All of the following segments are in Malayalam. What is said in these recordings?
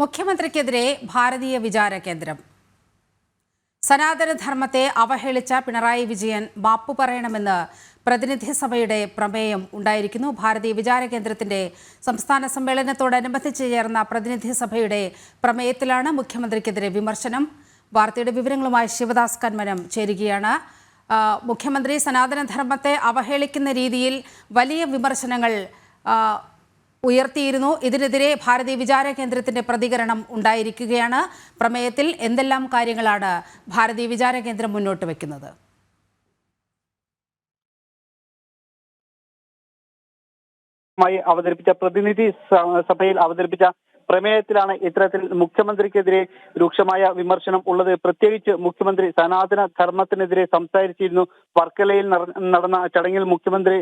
മുഖ്യമന്ത്രിക്കെതിരെ ഭാരതീയ വിചാര കേന്ദ്രം. സനാതനധർമ്മത്തെ അവഹേളിച്ച പിണറായി വിജയൻ മാപ്പു പറയണമെന്ന് പ്രതിനിധി സഭയുടെ പ്രമേയം ഉണ്ടായിരിക്കുന്നു. ഭാരതീയ വിചാര കേന്ദ്രത്തിന്റെ സംസ്ഥാന സമ്മേളനത്തോടനുബന്ധിച്ച് ചേർന്ന പ്രതിനിധി സഭയുടെ പ്രമേയത്തിലാണ് മുഖ്യമന്ത്രിക്കെതിരെ വിമർശനം. വാർത്തയുടെ വിവരങ്ങളുമായി ശിവദാസ് കന്മനം ചേരുകയാണ്. മുഖ്യമന്ത്രി സനാതനധർമ്മത്തെ അവഹേളിക്കുന്ന രീതിയിൽ വലിയ വിമർശനങ്ങൾ ഉയർത്തിയിരുന്നു. ഇതിനെതിരെ ഭാരതീയ വിചാര കേന്ദ്രത്തിന്റെ പ്രതികരണം ഉണ്ടായിരിക്കുകയാണ്. പ്രമേയത്തിൽ എന്തെല്ലാം കാര്യങ്ങളാണ് ഭാരതീയ വിചാര കേന്ദ്രം മുന്നോട്ട് വെക്കുന്നത്? മായി അവതരിപ്പിച്ച പ്രതിനിധി സഭയിൽ അവതരിപ്പിച്ച പ്രമേയത്തിലാണ് ഇത്തരത്തിൽ മുഖ്യമന്ത്രിക്കെതിരെ രൂക്ഷമായ വിമർശനം ഉള്ളത്. പ്രത്യേകിച്ച് മുഖ്യമന്ത്രി സനാതന ധർമ്മത്തിനെതിരെ സംസാരിച്ചിരുന്നു. വർക്കലയിൽ നടന്ന ചടങ്ങിൽ മുഖ്യമന്ത്രി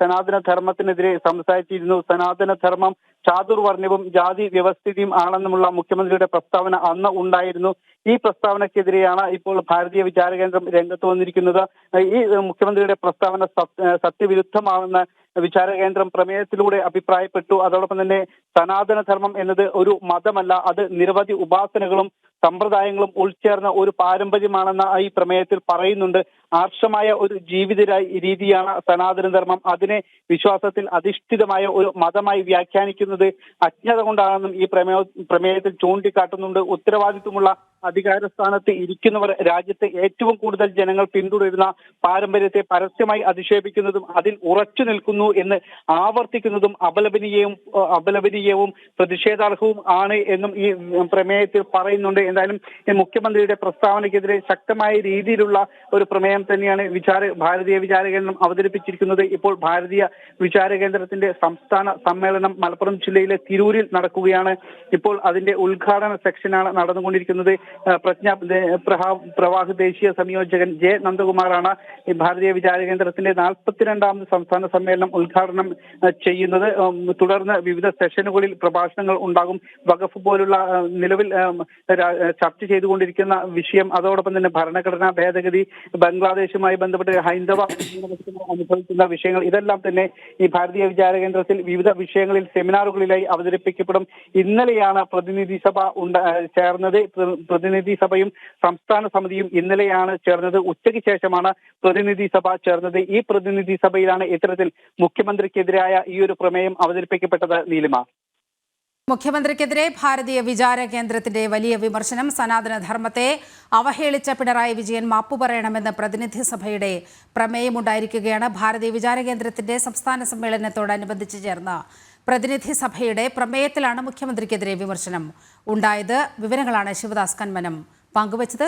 സനാതന ധർമ്മത്തിനെതിരെ സംസാരിച്ചിരുന്നു. സനാതന ധർമ്മം ചാതുർവർണവും ജാതി വ്യവസ്ഥിതിയും ആണെന്നുമുള്ള മുഖ്യമന്ത്രിയുടെ പ്രസ്താവന അന്ന് ഉണ്ടായിരുന്നു. ഈ പ്രസ്താവനക്കെതിരെയാണ് ഇപ്പോൾ ഭാരതീയ വിചാര കേന്ദ്രം രംഗത്ത് വന്നിരിക്കുന്നത്. ഈ മുഖ്യമന്ത്രിയുടെ പ്രസ്താവന സത്യ- സത്യവിരുദ്ധമാണെന്ന് വിചാര കേന്ദ്രം പ്രമേയത്തിലൂടെ അഭിപ്രായപ്പെട്ടു. അതോടൊപ്പം തന്നെ സനാതന ധർമ്മം എന്നത് ഒരു മതമല്ല. അത് നിരവധി ഉപാസനകളും സമ്പ്രദായങ്ങളും ഉൾച്ചേർന്ന ഒരു പാരമ്പര്യമാണെന്ന് ഈ പ്രമേയത്തിൽ പറയുന്നുണ്ട്. ആർഷമായ ഒരു ജീവിത രീതിയാണ് സനാതന ധർമ്മം. അതിനെ വിശ്വാസത്തിൽ അധിഷ്ഠിതമായ ഒരു മതമായി വ്യാഖ്യാനിക്കുന്നത് അജ്ഞത കൊണ്ടാണെന്നും ഈ പ്രമേയ പ്രമേയത്തിൽ ചൂണ്ടിക്കാട്ടുന്നുണ്ട്. ഉത്തരവാദിത്വമുള്ള അധികാര സ്ഥാനത്ത് ഇരിക്കുന്നവർ രാജ്യത്തെ ഏറ്റവും കൂടുതൽ ജനങ്ങൾ പിന്തുടരുന്ന പാരമ്പര്യത്തെ പരസ്യമായി അധിക്ഷേപിക്കുന്നതും അതിൽ ഉറച്ചു നിൽക്കുന്നു എന്ന് ആവർത്തിക്കുന്നതും അപലപനീയവും അപലപനീയവും പ്രതിഷേധാർഹവും ആണ് എന്നും ഈ പ്രമേയത്തിൽ പറയുന്നുണ്ട്. എന്തായാലും മുഖ്യമന്ത്രിയുടെ പ്രസ്താവനയ്ക്കെതിരെ ശക്തമായ രീതിയിലുള്ള ഒരു പ്രമേയം തന്നെയാണ് വിചാര ഭാരതീയ വിചാര കേന്ദ്രം അവതരിപ്പിച്ചിരിക്കുന്നത്. ഇപ്പോൾ ഭാരതീയ വിചാര കേന്ദ്രത്തിന്റെ സംസ്ഥാന സമ്മേളനം മലപ്പുറം ജില്ലയിലെ തിരൂരിൽ നടക്കുകയാണ്. ഇപ്പോൾ അതിന്റെ ഉദ്ഘാടന സെക്ഷനാണ് നടന്നുകൊണ്ടിരിക്കുന്നത്. പ്രജ്ഞ പ്രവാഹ ദേശീയ സംയോജകൻ ജെ നന്ദകുമാറാണ് ഭാരതീയ വിചാര കേന്ദ്രത്തിന്റെ നാൽപ്പത്തിരണ്ടാമത് സംസ്ഥാന സമ്മേളനം ഉദ്ഘാടനം ചെയ്യുന്നത്. തുടർന്ന് വിവിധ സെഷനുകളിൽ പ്രഭാഷണങ്ങൾ ഉണ്ടാകും. വഖഫ് പോലുള്ള നിലവിൽ ചർച്ച ചെയ്തുകൊണ്ടിരിക്കുന്ന വിഷയം അതോടൊപ്പം തന്നെ ഭരണഘടനാ ഭേദഗതി ബംഗ്ലാദേശുമായി ബന്ധപ്പെട്ട് ഹൈന്ദവ അനുഭവിക്കുന്ന വിഷയങ്ങൾ ഇതെല്ലാം തന്നെ ഈ ഭാരതീയ വിചാര കേന്ദ്രത്തിൽ വിവിധ വിഷയങ്ങളിൽ സെമിനാറുകളിലായി അവതരിപ്പിക്കപ്പെടും. ഇന്നലെയാണ് പ്രതിനിധി സഭ ഉണ്ട ചേർന്നത്. പ്രതിനിധി സഭയും സംസ്ഥാന സമിതിയും ഇന്നലെയാണ് ചേർന്നത്. ഉച്ചയ്ക്ക് ശേഷമാണ് പ്രതിനിധി സഭ ചേർന്നത്. ഈ പ്രതിനിധി സഭയിലാണ് ഇത്തരത്തിൽ മുഖ്യമന്ത്രിക്കെതിരായ ഈ ഒരു പ്രമേയം അവതരിപ്പിക്കപ്പെട്ടത് നീലിമ. മുഖ്യമന്ത്രിക്കെതിരെ ഭാരതീയ വിചാര കേന്ദ്രത്തിന്റെ വലിയ വിമർശനം സനാതന ധർമ്മത്തെ അവഹേളിച്ച പിണറായി വിജയൻ മാപ്പു പറയണമെന്ന് പ്രതിനിധി സഭയുടെ പ്രമേയമുണ്ടായിരിക്കുകയാണ് ഭാരതീയ വിചാര കേന്ദ്രത്തിന്റെ സംസ്ഥാന സമ്മേളനത്തോടനുബന്ധിച്ച് ചേർന്ന പ്രതിനിധി സഭയുടെ പ്രമേയത്തിലാണ് മുഖ്യമന്ത്രിക്കെതിരെ വിമർശനം. ഉണ്ടായത് വിവരങ്ങളാണ് ശിവദാസ് കന്മനം. പങ്കുവച്ചത്